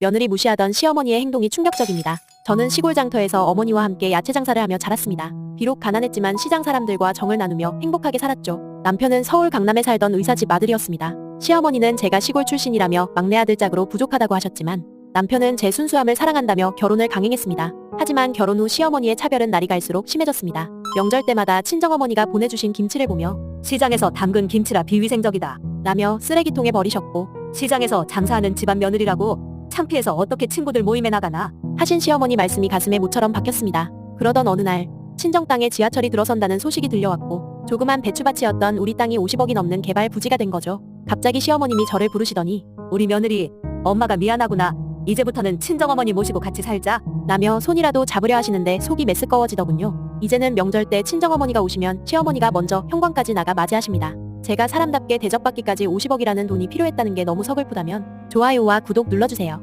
며느리 무시하던 시어머니의 행동이 충격적입니다. 저는 시골 장터에서 어머니와 함께 야채 장사를 하며 자랐습니다. 비록 가난했지만 시장 사람들과 정을 나누며 행복하게 살았죠. 남편은 서울 강남에 살던 의사집 아들이었습니다. 시어머니는 제가 시골 출신이라며 막내 아들 짝으로 부족하다고 하셨지만 남편은 제 순수함을 사랑한다며 결혼을 강행했습니다. 하지만 결혼 후 시어머니의 차별은 날이 갈수록 심해졌습니다. 명절 때마다 친정어머니가 보내주신 김치를 보며 시장에서 담근 김치라 비위생적이다. 라며 쓰레기통에 버리셨고 시장에서 장사하는 집안 며느리라고 창피해서 어떻게 친구들 모임에 나가나. 하신 시어머니 말씀이 가슴에 모처럼 박혔습니다. 그러던 어느 날 친정 땅에 지하철이 들어선다는 소식이 들려왔고 조그만 배추밭이었던 우리 땅이 50억이 넘는 개발 부지가 된 거죠. 갑자기 시어머님이 저를 부르시더니 우리 며느리 엄마가 미안하구나. 이제부터는 친정어머니 모시고 같이 살자. 라며 손이라도 잡으려 하시는데 속이 메스꺼워지더군요. 이제는 명절 때 친정어머니가 오시면 시어머니가 먼저 현관까지 나가 맞이하십니다. 제가 사람답게 대접받기까지 50억이라는 돈이 필요했다는 게 너무 서글프다면 좋아요와 구독 눌러주세요.